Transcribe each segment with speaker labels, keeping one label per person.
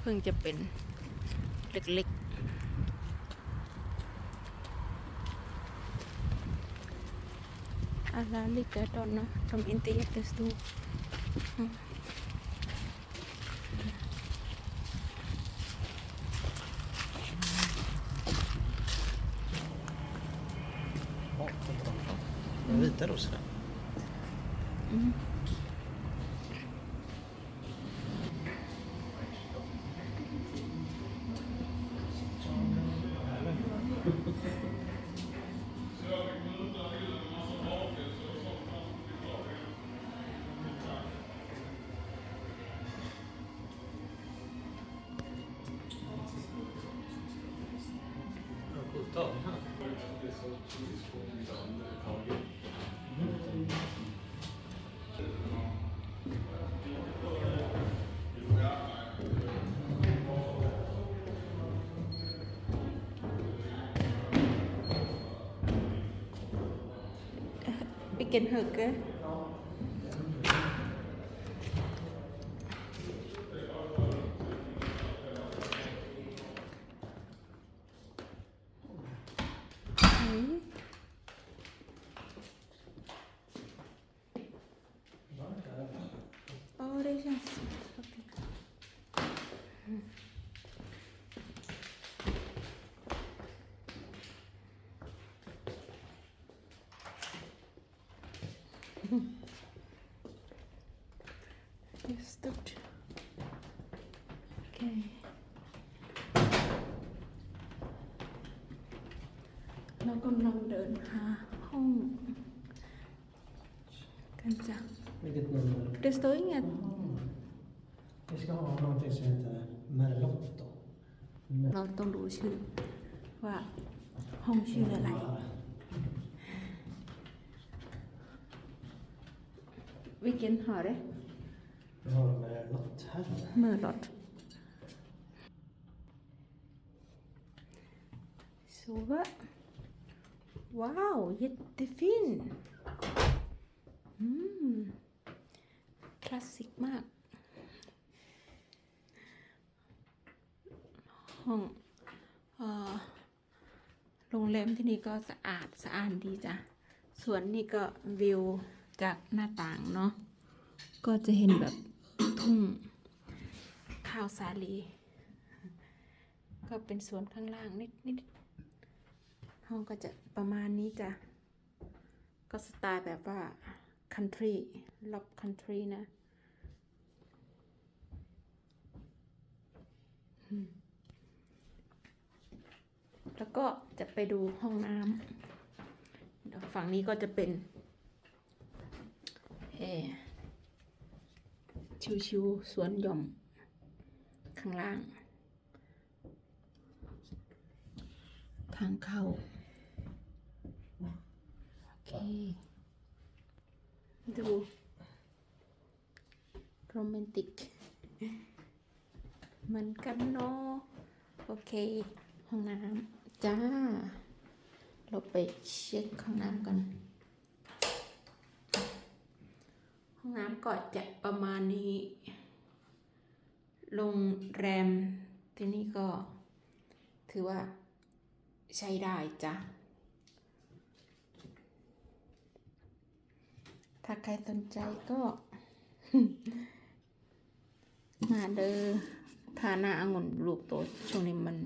Speaker 1: เพิ่งจะเป็นเล็กๆอาลาลิกาดอนนะทำอินเตียตสตู
Speaker 2: De vita rosorna.
Speaker 1: Vilken hugge? Okej. Ja, det känns faktiskt. Det är stort. Okej. เรา กำลังเดินหาห้องกันจ้ะ
Speaker 2: Vilket nummer?
Speaker 1: Det står inget.
Speaker 2: Vi ska ha någonting som heter Merlotto.
Speaker 1: เราต้องดูชื่อว่าห้องชื่ออะไร Vilken har det?
Speaker 2: Vi har Merlott här.
Speaker 1: Mörlott. Så va? Wow, jättefin! Mm. Klassik มาก ห้องโรงแรมที่นี่ก็สะอาดสะอาดดีจ้ะ ส่วนนี่ก็วิวจากหน้าต่างเนาะ ก็จะเห็นแบบทุ่งข้าวสาลี ก็เป็นสวนข้างล่างนิดนิด ห้องก็จะประมาณนี้จ้ะ ก็สไตล์แบบว่า country ล็อบ country นะแล้วก็จะไปดูห้องน้ำฝั่งนี้ก็จะเป็นเออชิวๆสวนหย่อม ข้างล่าง ทางเข้า เค ดูโรแมนติกเหมือนกันเนาะโอเค ห้องน้ำจ้า เราไปเช็คห้องน้ำกัน ห้องน้ำก็จะประมาณนี้โรงแรมที่นี่ก็ถือว่าใช้ได้จ้ะ ถ้าใครสนใจก็ มาเดอทาหน้าองุ่นลูกโตช่วงนี้มัน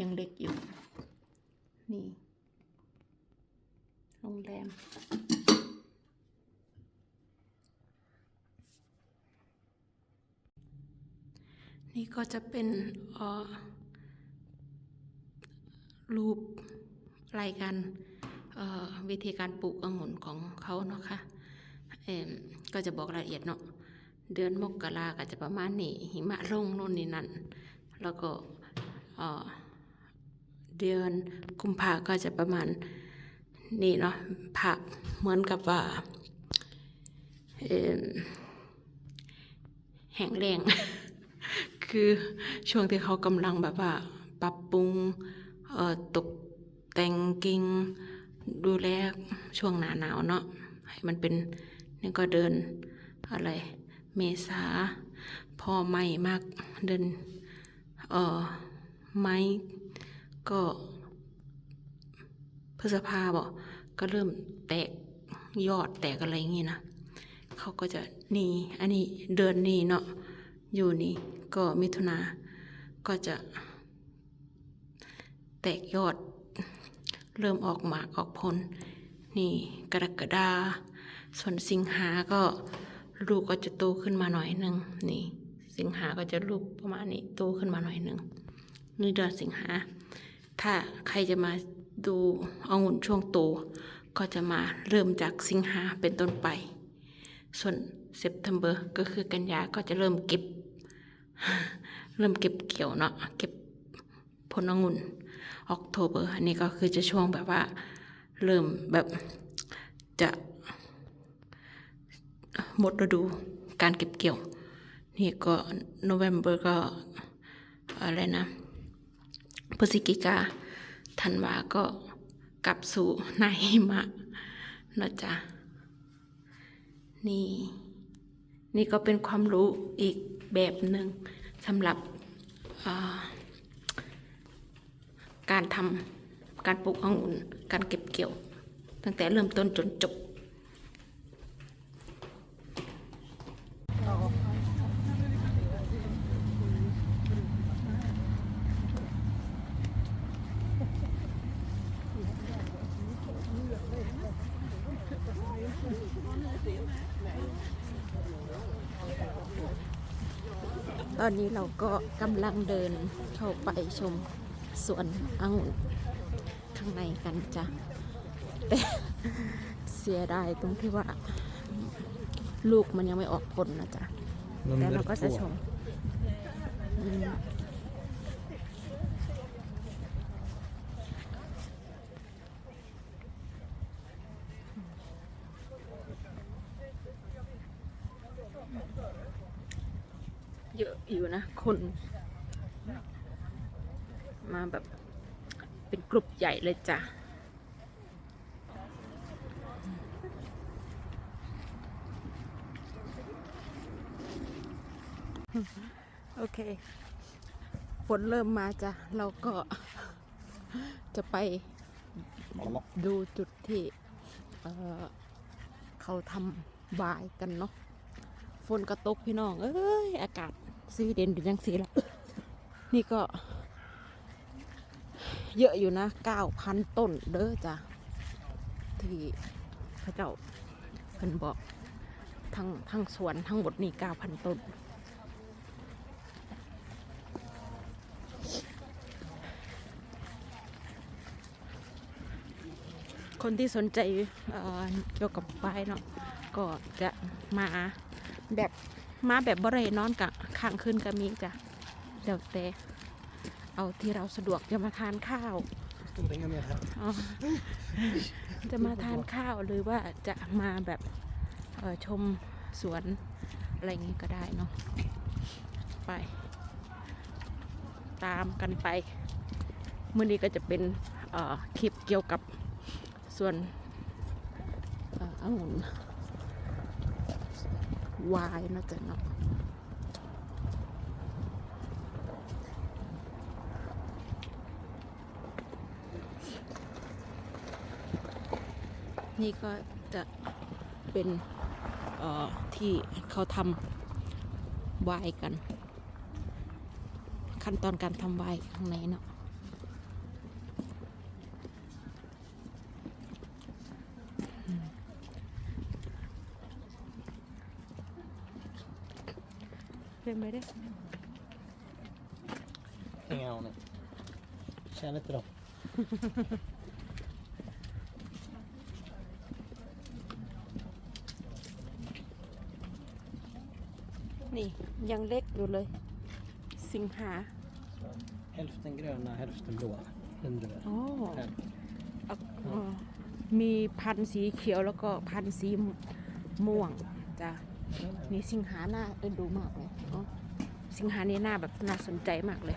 Speaker 1: ยังเล็กอยู่ นี่โรงแรมนี่ก็จะเป็นออรูปรายการวิธีการปลูกองุ่นของเขาเนาะค่ะเอิ่ม ก็จะบอกรายละเอียดเนาะเดือนมกราก็จะประมาณนี้หิมะลงโน่นนี่นั่น แล้วก็เดือนกุมภาก็จะประมาณนี่เนาะผักเหมือนกับว่าแห้งแรง คือช่วงที่เขากำลังแบบว่า ปรับปรุงตกแต่งกิ่งดูแลช่วงหนาหนาวเนาะให้มันเป็น นี่ก็เดินอะไร เมษา พอไม้มากเดิน เออไม้ก็พฤษภาบอกก็เริ่มแตกยอดแตกอะไรอย่างงี้นะเขาก็จะนี่อันนี้เดือนนี้เนาะอยู่นี่ก็มิถุนาก็จะ แตกยอด เริ่มออกหมากออกผลนี่กรกฎา ส่วนสิงหาก็ลูกก็จะโตขึ้นมาหน่อยหนึ่งนี่ สิงหาก็จะลูกประมาณนี้โตขึ้นมาหน่อยหนึ่งนี่เดือนสิงหา ถ้าใครจะมาดูองุ่นช่วงโตก็จะมาเริ่มจากสิงหาเป็นต้นไป ส่วนเซปเทมเบอร์ก็คือกันยาก็จะเริ่มเก็บ เริ่มเก็บเกี่ยวเนาะเก็บผลองุ่นออกโทเบอร์อันนี้ก็คือจะช่วงแบบว่า เริ่มแบบจะ หมดฤดูการเก็บเกี่ยว นี่ก็โนเวมเบอร์ก็อะไรนะพฤศจิกาธันวาก็กลับสู่หนาหิมะเนาะจ๊ะนี่ นี่ก็เป็นความรู้อีกแบบหนึ่งสำหรับการทำการปลูกองุ่นการเก็บเกี่ยว ตั้งแต่เริ่มต้นจนจบ อนนี้เราก็กำลังเดินเข้าไปชมสวนองุ่นข้างในกันจ้ะแต่เสียดายตรงที่ว่า ลูกมันยังไม่ออกผลนะจ๊ะแต่เราก็จะชมอืมเยอะอยู่นะ คน มาแบบเป็นกลุ่มใหญ่เลยจ้ะโอเค ฝนเริ่มมาจ้ะ เราก็จะไปดูจุดที่เเขาทำบายกันเนาะ ฝนก็ตกพี่น้อง เอ้ย อากาศ สวีเดนเป็นยังสีละนี่ก็ เยอะอยู่นะ9,000ต้นเด้อจ้ะที่พระเจ้าเพิ่นบอกทั้งทั้งสวนทั้งหมดนี่9,000ต้น คนที่สนใจเเกี่ยวกับป้ายเนาะก็จะมาแบบ มาแบบบริเวนอนกับค้างคืนก็มีจ้ะเดี๋ยวแต่เอาที่เราสะดวกจะมาทานข้าว
Speaker 2: Står inga mer här.
Speaker 1: อ๋อจะมาทานข้าวหรือว่าจะมาแบบเอ่อชมสวนอะไรอย่างงี้ก็ได้เนาะไป ตามกันไปมื่อนี้ก็จะเป็นเอ่อคลิปเกี่ยวกับส่วนเอ่อองุ่น วายนะจ๊ะเนาะนี่ก็จะเป็นที่เขาทำวายกัน ขั้นตอนการทำวายข้างในเนาะ เป็นไปได้
Speaker 2: Ingen aning. Känner inte dem.
Speaker 1: นี่ยังเล็กอยู่เลยสิงหา
Speaker 2: Hälften gröna, hälften blåa. Underbart.
Speaker 1: โอ้
Speaker 2: Här.
Speaker 1: เอาเอ่อมีพันธุ์สีเขียวแล้วก็พันธุ์สีม่วงจ้ะนี่สิงหาหน้าเอ็นดูมากเลยอ๋อ สิงหานี่หน้าแบบน่าสนใจมากเลย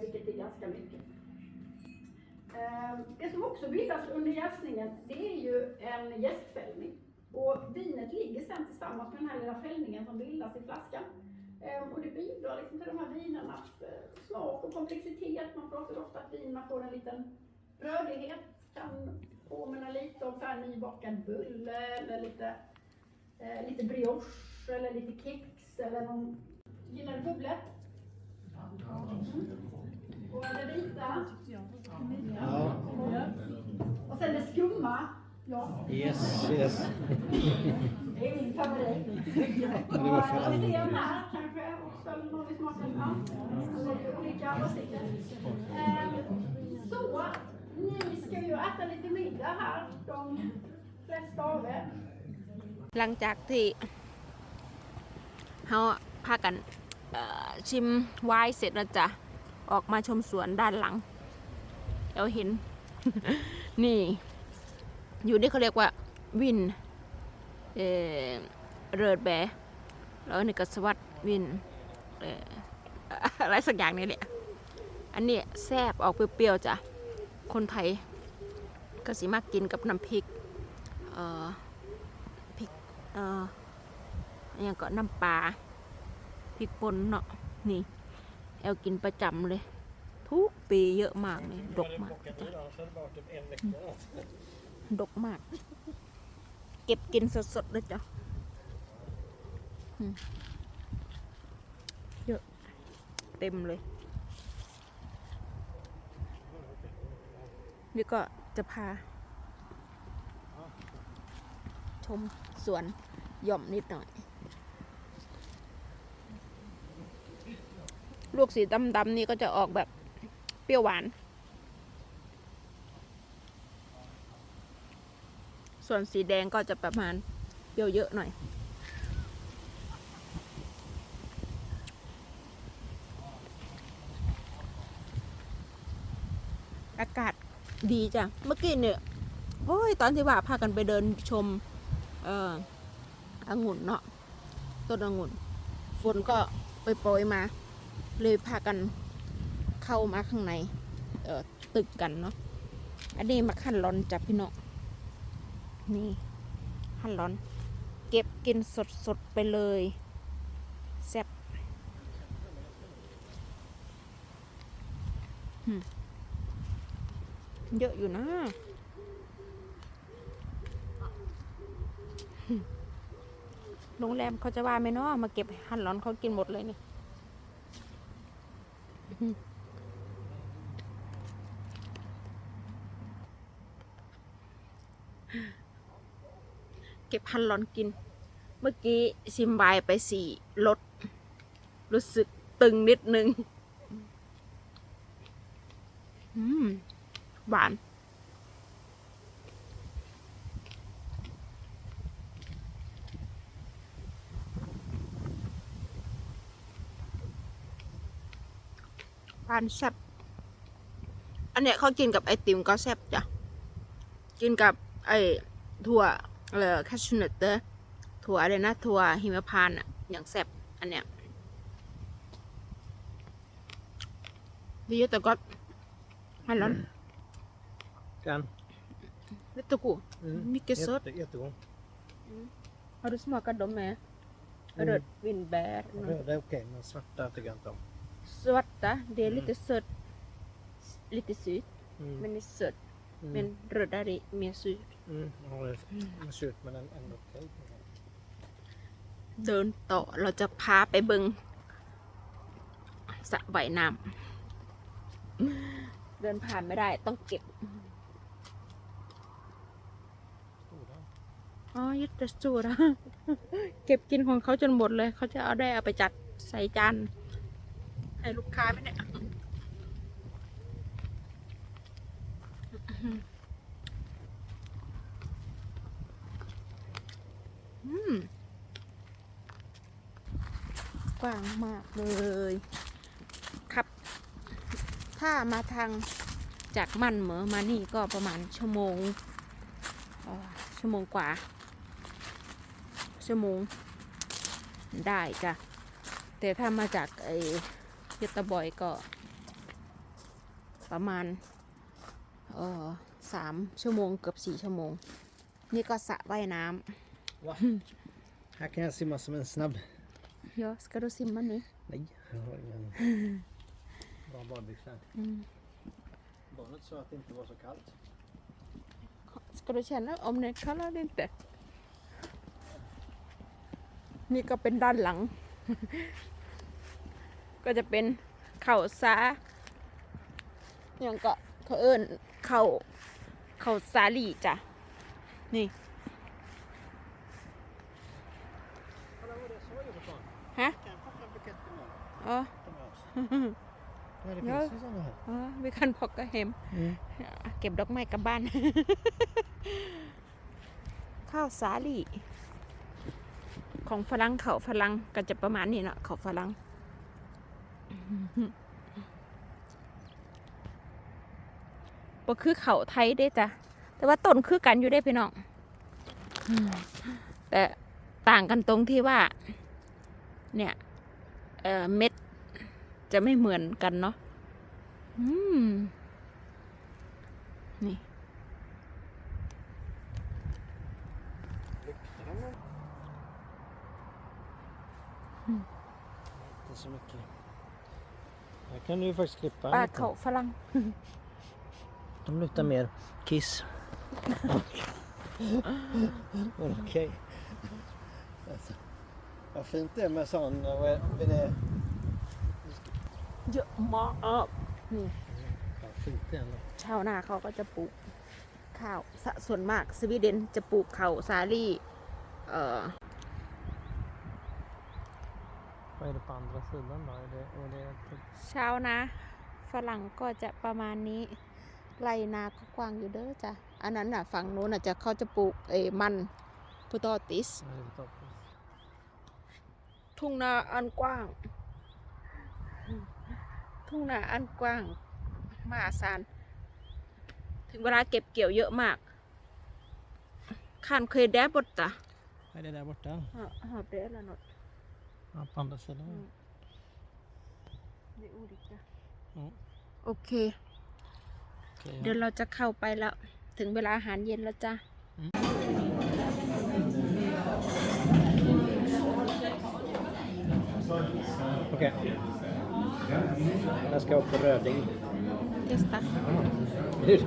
Speaker 3: vilket är ganska mycket. Ehm, det som också bildas under jäsningen, det är ju en jästfällning. Och vinet ligger sen tillsammans med den här lilla fällningen som bildas i flaskan. Ehm, och det bidrar liksom till de här vinernas eh, smak och komplexitet. Man pratar ofta att vinerna får en liten rörlighet, kan påminna lite om så här nybakad bulle eller lite, eh, lite brioche eller lite kex eller någon... Gillar du bubblor? Och det vita.
Speaker 2: Ja.
Speaker 3: Och sen det skumma. Ja,
Speaker 2: Yes, yes.
Speaker 3: det är min favorit.
Speaker 2: det var för
Speaker 3: Och vi ser
Speaker 2: alla.
Speaker 3: den här kanske också, eller någon vill smaka den här. Så det är olika åsikter. Ehm, Så, ni ska ju äta lite middag här, de flesta av er.
Speaker 1: หลังจากที่เขาพากันเอ่อชิมไวน์เสร็จแล้วจ้ะ ออกมาชมสวนด้านหลังเราเห็น นี่ อยู่นี่เขาเรียกว่า วิน เออเริดแบร์แล้วนี่ก็สวัสดวินเอออะไรสักอย่างนี่แหละ อันนี้แซบออกเปรี้ยวๆจ้ะ คนไทย ก็สิมากกินกับน้ำพริก เอ่อพริก เอ่ออย่างก็น้ำปลาพริกป่นเนาะ นี่ แอลกินประจำเลย ทุกปีเยอะมากเลย ดกมาก ดกมาก เก็บกินสดๆเลยจ้ะเยอะ เต็มเลย นี่ก็จะพา ชมสวนหย่อมนิดหน่อย ลูกสีดำๆนี่ก็จะออกแบบเปรี้ยวหวาน ส่วนสีแดงก็จะประมาณเปรี้ยวเยอะหน่อย อากาศดีจ้ะ เมื่อกี้เนี่ยโอ้ยตอนที่ว่าพากันไปเดินชม เอ่อองุ่นเนาะต้นองุ่นฝนก็ไปโปรยมา เลยพากันเข้ามาข้างในเออตึกกันเนาะอันนี้มาขั้นร้อนจับพี่น้องนี่ขั้นร้อน เก็บกินสดๆไปเลยแซ่บเยอะอยู่นะโรงแรมเขาจะว่าไหมเนาะมาเก็บหั่นร้อนเขากินหมดเลยนี่ เก็บหั่นร้อนกิน เมื่อกี้ชิมไวน์ไปสี่รสรู้สึกตึงนิดนึงอืมหวานานแซ่บอันเนี้ยเขากินกับไอติมก็แซ่บจ้ะ กินกับไอถั่วเอ่อแคชเนตเตอร์ถั่วอะไรนะถั่วหิมพานต์อะอย่างแซ่บอันเนี้ยดีเยอะแต่ก็ให้ร้อน
Speaker 2: Kan.
Speaker 1: Vet du god?
Speaker 2: Mm.
Speaker 1: Mycket sött.
Speaker 2: Jätte, jättegod.
Speaker 1: Har du smakat dem med
Speaker 2: Mm.
Speaker 1: rödvinbär?
Speaker 2: Röda är okej, men svarta tycker jag inte om.
Speaker 1: Svarta, det är lite sött. Lite surt,
Speaker 2: Mm.
Speaker 1: men det är sött.
Speaker 2: Mm.
Speaker 1: Men röda är mer surt.
Speaker 2: Mm. Ja, det är surt men ändå okej.
Speaker 1: เดินต่อเราจะพาไปเบิงสระว่ายน้ำเดินผ่านไม่ได้ต้องเก็บ
Speaker 2: Goda.
Speaker 1: อ๋อยึดจะสูดอะเก็บกินของเขาจนหมดเลย เขาจะเอาได้เอาไปจัดใส่จาน ให้ลูกค้าไหมเนี่ยอืมกว้างมากเลยครับ ถ้ามาทางจากมันเหมอมานี่ก็ประมาณชั่วโมงออชั่วโมงกว่า ชั่วโมงได้จ้ะแต่ถ้ามาจากไอ ยตะบอยก็ ประมาณเออสามชั่วโมงเกือบสี่ชั่วโมง นี่ก็สระว่ายน้
Speaker 2: Va? Här kan jag simma som en snabb. ำ
Speaker 1: เยอะสกดูซิมมันนี่
Speaker 2: Nej, jag har ingen bra badbyxor. Barnet sa att det inte var så kallt.
Speaker 1: Ska du känna om det är kallt eller inte? นี่ก็เป็นด้านหลัง ก็จะเป็นเข่าซาอย่างก็เขาเอิ้นเข่าเข่าสาลีจ้ะ นี่
Speaker 2: Kolla vad det sa ju för fan.
Speaker 1: Hä?
Speaker 2: Kan jag plocka en bukett till någon?
Speaker 1: อ๋อ
Speaker 2: Ta med oss. Ja, det
Speaker 1: Ja.
Speaker 2: finns ju sådana här.
Speaker 1: อ๋อวิคันพอกก็เห็ม
Speaker 2: Mm.
Speaker 1: เก็บดอกไม้กลับบ้าน ข้าวสาลีของฝรั่งเขาฝรั่งก็จะประมาณนี้เนาะเขาฝรั่ง บ่คือเขาไทยเด้จ้ะ แต่ว่าต้นคือกันอยู่ได้พี่น้องอืมแต่ต่างกันตรงที่ว่า เนี่ย เอ่อ เม็ดจะไม่เหมือนกันเนาะอืมนี่
Speaker 2: Inte så mycket. Här kan du ju faktiskt klippa
Speaker 1: ปลา
Speaker 2: lite.
Speaker 1: เขาฝรั่ง
Speaker 2: De luktar mer kiss. Men okej. Alltså, vad fint det är med sån... vad är- vad är det?
Speaker 1: เยอะมาก
Speaker 2: Vad fint det är ändå.
Speaker 1: ชาวนาเขาก็จะปลูกข้าวสะส่วนมากสวีเดนจะปลูกข้าวสาลี่เอ่อ
Speaker 2: Vad är det på andra sidan då? Är det, är det typ
Speaker 1: ชาวนาฝรั่งก็จะประมาณนี้ไรนาก็กว้างอยู่เด้อจ้ะ อันนั้นน่ะฝั่งนู้นน่ะจะเขาจะปลูกเอยมันพุตอติส
Speaker 2: vad är det toppen?
Speaker 1: ทุ่งนาอันกว้าง ทุ่งนาอันกว้าง มหาศาล ถึงเวลาเก็บเกี่ยวเยอะมากข้านเคยแดบบดจ้ะ
Speaker 2: Är det där borta?
Speaker 1: ฮะฮะแดดละหนด
Speaker 2: Ja, på andra sidan.
Speaker 1: Mm. Det är olika.
Speaker 2: Mm.
Speaker 1: โอเค
Speaker 2: Okej,
Speaker 1: เดี๋ยว
Speaker 2: ja.
Speaker 1: เราจะเข้าไปแล้ว ถึงเวลาอาหารเย็นแล้วจ้ะ
Speaker 2: Okej. Jag ska upp på Röding.
Speaker 1: เจสตา
Speaker 2: Hur?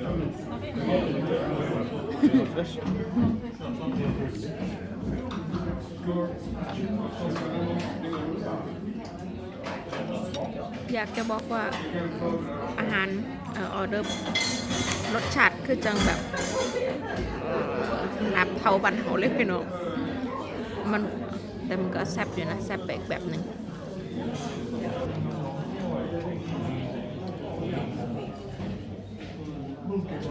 Speaker 1: อยากจะบอกว่าอาหารออเดอร์รสชาติคือจังแบบลาบเทาบันเทาเลยพี่น้องมันแต่มันก็แซ่บอยู่นะแซ่บไปอีกแบบหนึ่ง
Speaker 2: Smakar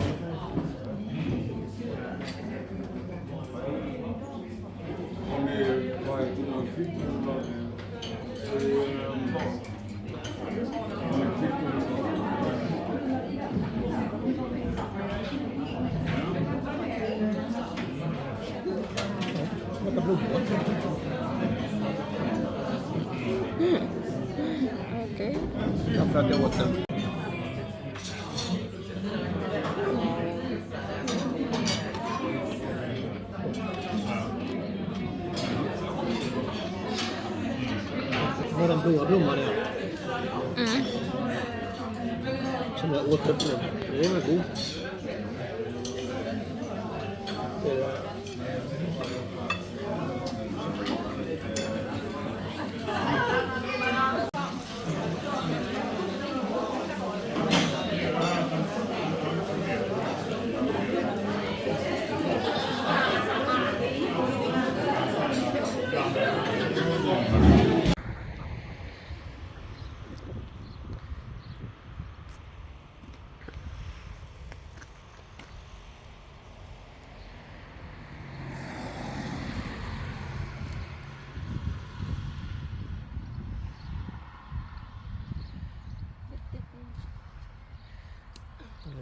Speaker 2: blodgott.
Speaker 1: โอเค
Speaker 2: Ja, för att jag åt den. Var den blådomare
Speaker 1: อืม
Speaker 2: som jag åt upp nu. Den var god.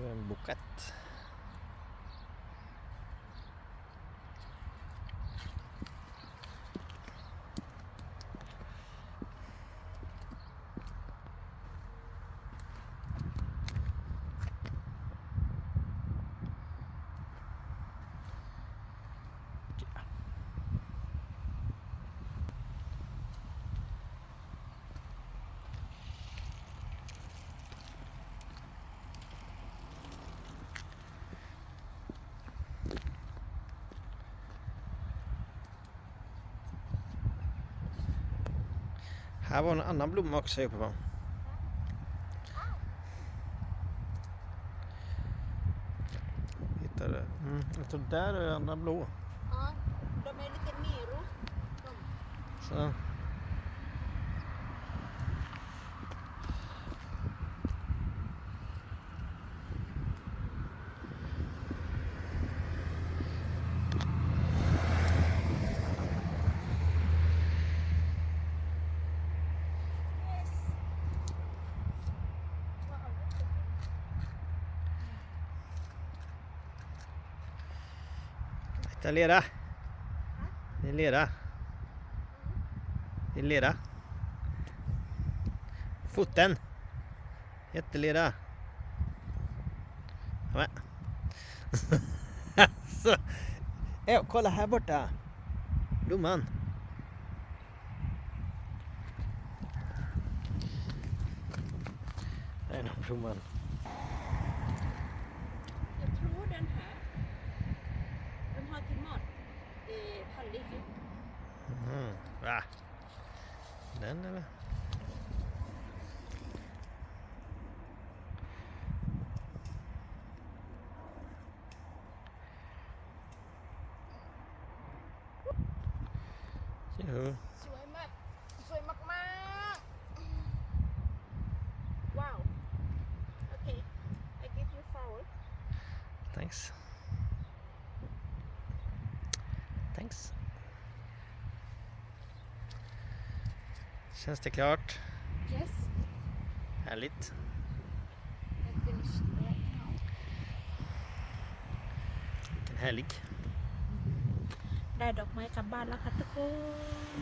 Speaker 2: Det Här var en annan blomma också uppe på. Hittade. Mm, jag tror där är andra blå.
Speaker 1: Ja, de är lite nero.
Speaker 2: Så. Det är lera. Det är lera. Det är lera. Foten. Jättelera. Ja. Så. Ja, kolla här borta. Blomman. Där är nog blomman. Mm. Va? Den eller? Jo.
Speaker 1: สวยมาก สวยมากมากว้าว โอเค I give you flower
Speaker 2: Thanks. Thanks. Känns det klart?
Speaker 1: yes
Speaker 2: Härligt.
Speaker 1: I finished right now
Speaker 2: Vilken härlig.
Speaker 1: ได้ดอกไม้กลับบ้านแล้วค่ะทุกคน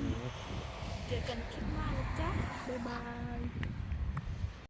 Speaker 1: เจอกันคลิปหน้านะจ๊ะ บ๊ายบาย